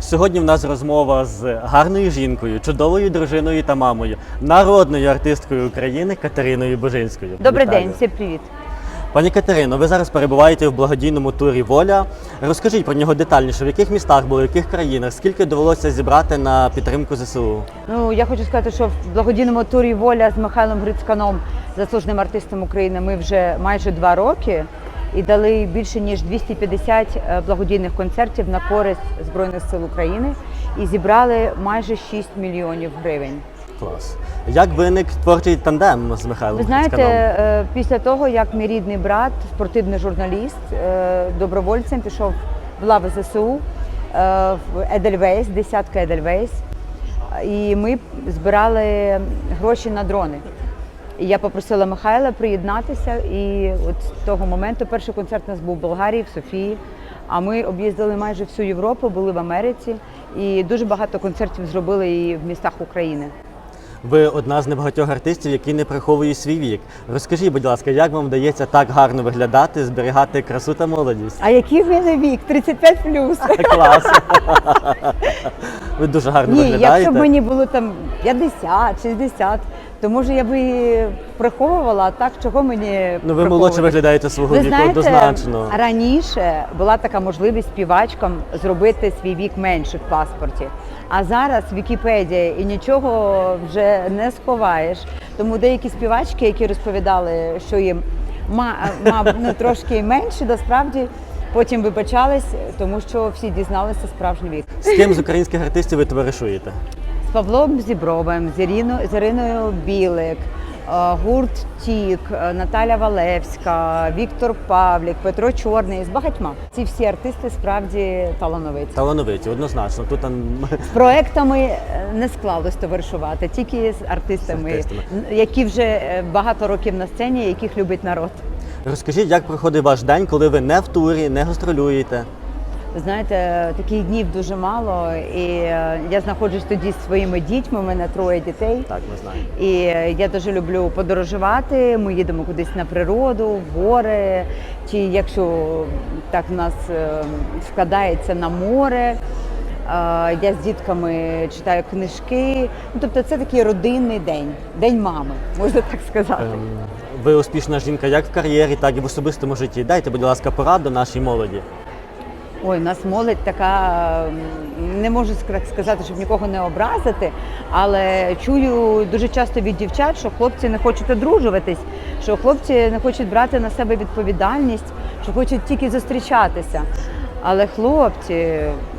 Сьогодні в нас розмова з гарною жінкою, чудовою дружиною та мамою, народною артисткою України Катериною Божинською. Добрий Вітаю. день, всім привіт. Пані Катерино, ви зараз перебуваєте в благодійному турі Воля. Розкажіть про нього детальніше, в яких містах були, в яких країнах, скільки довелося зібрати на підтримку ЗСУ? Ну я хочу сказати, що в благодійному турі Воля з Михайлом Грицьканом, заслуженим артистом України, ми вже майже два роки і дали більше ніж 250 е, благодійних концертів на користь Збройних сил України і зібрали майже 6 мільйонів гривень. Клас. Як виник творчий тандем з Михайлом Ви знаєте, е, після того, як мій рідний брат, спортивний журналіст, е, добровольцем пішов в лави ЗСУ в Едельвейс, десятка Едельвейс, і ми збирали гроші на дрони. І я попросила Михайла приєднатися, і от з того моменту перший концерт у нас був в Болгарії, в Софії. А ми об'їздили майже всю Європу, були в Америці, і дуже багато концертів зробили і в містах України. Ви одна з небагатьох артистів, які не приховує свій вік. Розкажіть, будь ласка, як вам вдається так гарно виглядати, зберігати красу та молодість? А який в мене вік? 35 плюс. Клас! Ви дуже гарно Ні, виглядаєте. якщо б мені було там 50, 60, то може я би і приховувала, а так чого мені Ну ви молодше приховувати? виглядаєте свого Ви віку знаєте, однозначно. раніше була така можливість співачкам зробити свій вік менше в паспорті. А зараз Вікіпедія і нічого вже не сховаєш. Тому деякі співачки, які розповідали, що їм ма, ма ну, трошки менше, насправді потім вибачались, тому що всі дізналися справжній вік. З ким з українських артистів ви товаришуєте? З Павлом Зібровим, з, Іріно, з Іриною Білик, е, гурт Тік, е, Наталя Валевська, Віктор Павлік, Петро Чорний з багатьма. Ці всі артисти справді талановиті. Талановиті, однозначно. Тут там З проектами е, не склалось товаришувати, тільки з артистами, З артистами. які вже багато років на сцені, яких любить народ. розкажіть, як проходить ваш день, коли ви не в турі, не гастролюєте? Знаєте, таких днів дуже мало, і е, я знаходжусь тоді зі своїми дітьми. У мене троє дітей. Так, ми знаємо. І е, я дуже люблю подорожувати. Ми їдемо кудись на природу, в гори, чи якщо так в нас е, складається на море. Я з дітками читаю книжки. Ну, тобто це такий родинний день, день мами, можна так сказати. Ем, Ви успішна жінка як в кар'єрі, так і в особистому житті. Дайте, будь ласка, пораду нашій молоді. Ой, у нас молодь така, не можу ск- сказати, щоб нікого не образити, але чую дуже часто від дівчат, що хлопці не хочуть одружуватись, що хлопці не хочуть брати на себе відповідальність, що хочуть тільки зустрічатися. Але хлопці,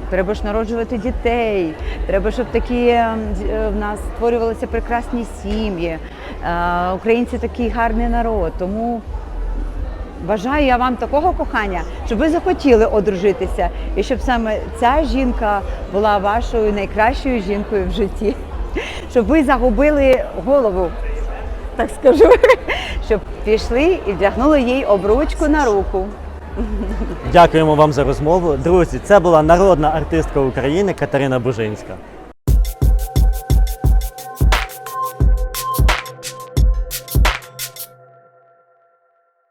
треба ж народжувати дітей, треба, щоб такі е, в нас створювалися прекрасні сім'ї. Е, Українці такий гарний народ. Тому Бажаю я вам такого кохання, щоб ви захотіли одружитися, і щоб саме ця жінка була вашою найкращою жінкою в житті, щоб ви загубили голову, так скажу, щоб пішли і вдягнули їй обручку на руку. Дякуємо вам за розмову. Друзі, це була народна артистка України Катерина Бужинська.